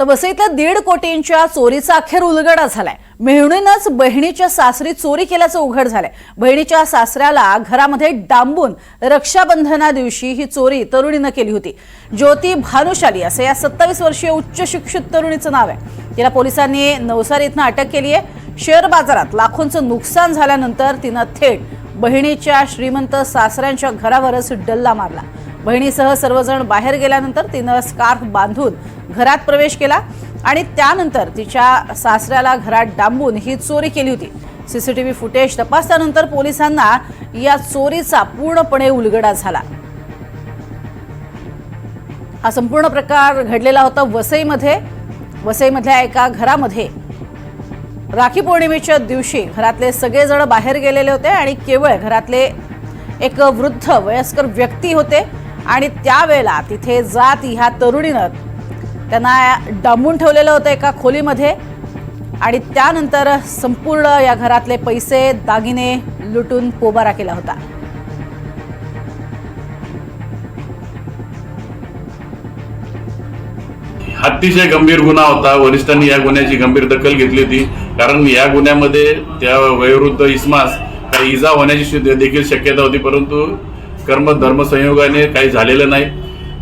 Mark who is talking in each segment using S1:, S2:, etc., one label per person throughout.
S1: तर वसईतल्या दीड कोटींच्या चोरीचा अखेर उलगडा झालाय. मेहणीनंच बहिणीच्या सासरी चोरी केल्याचं उघड झालंय. बहिणीच्या सासऱ्याला घरामध्ये डांबून रक्षाबंधना दिवशी ही चोरी तरुणीनं केली होती. ज्योती भानुशाली असं या सत्तावीस वर्षीय उच्च शिक्षित तरुणीचं नाव आहे. तिला पोलिसांनी नवसारी इथनं अटक केली आहे शेअर बाजारात लाखोंचं नुकसान झाल्यानंतर तिनं थेट बहिणीच्या श्रीमंत सासऱ्यांच्या घरावरच डल्ला मारला. बहिणीसह सर्वजण बाहेर गेल्यानंतर तिनं स्कार्फ बांधून घरात प्रवेश केला आणि त्यानंतर तिच्या सासऱ्याला घरात डांबून ही चोरी केली होती. सीसीटीव्ही फुटेज तपासल्यानंतर पोलिसांना या चोरीचा पूर्णपणे उलगडा झाला. हा संपूर्ण प्रकार घडलेला होता वसईमध्ये. वसईमधल्या एका घरामध्ये. राखी पौर्णिमेच्या दिवशी घरातले सगळेजण बाहेर गेलेले होते आणि केवळ घरातले एक वृद्ध वयस्कर व्यक्ती होते. आणि त्यावेळेला तिथे जात ह्या तरुणीनं त्यांना डांबून ठेवलेलं होतं एका खोलीमध्ये आणि त्यानंतर संपूर्ण या घरातले पैसे दागिने लुटून पोबारा केला होता.
S2: अतिशय गंभीर गुन्हा होता. वरिष्ठांनी या गुन्ह्याची गंभीर दखल घेतली होती. कारण या गुन्ह्यामध्ये त्या वयोवृद्ध इस्मास काही इजा होण्याची देखील शक्यता होती. परंतु कर्म धर्मसंयोगाने काही झालेलं नाही.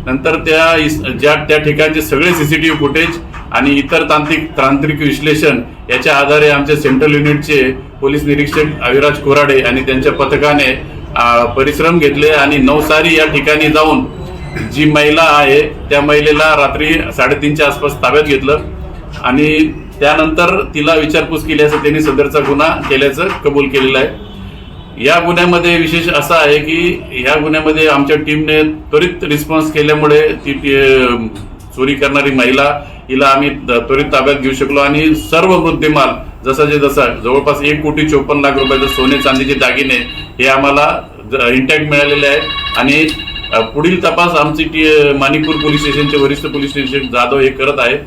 S2: नंतर त्या ज्या त्या ठिकाणचे सगळे सीसीटीव्ही फुटेज आणि इतर तांत्रिक तांत्रिक विश्लेषण याच्या आधारे आमच्या सेंट्रल युनिटचे पोलीस निरीक्षक अविराज कोराडे आणि त्यांच्या पथकाने परिश्रम घेतले आणि नवसारी या ठिकाणी जाऊन जी महिला आहे त्या महिलेला रात्री साडेतीनच्या आसपास ताब्यात घेतलं आणि त्यानंतर तिला विचारपूस केली असं त्यांनी सदरचा गुन्हा केल्याचं कबूल केलेलं आहे. या गुन्ह्यामध्ये विशेष असं आहे की या गुन्ह्यामध्ये आमच्या टीमने त्वरित रिस्पॉन्स केल्यामुळे ती चोरी करणारी महिला हिला आम्ही त्वरित ताब्यात घेऊ शकलो आणि सर्व मुद्देमाल जसा जे जसा जवळपास एक कोटी चोपन्न लाख रुपयाचे सोने चांदीचे दागिने हे आम्हाला इंटॅक्ट मिळालेले आहेत. आणि पुढील तपास आमची टी मानिकपूर पोलीस स्टेशनचे वरिष्ठ पोलीस स्टेशन जाधव हे करत आहे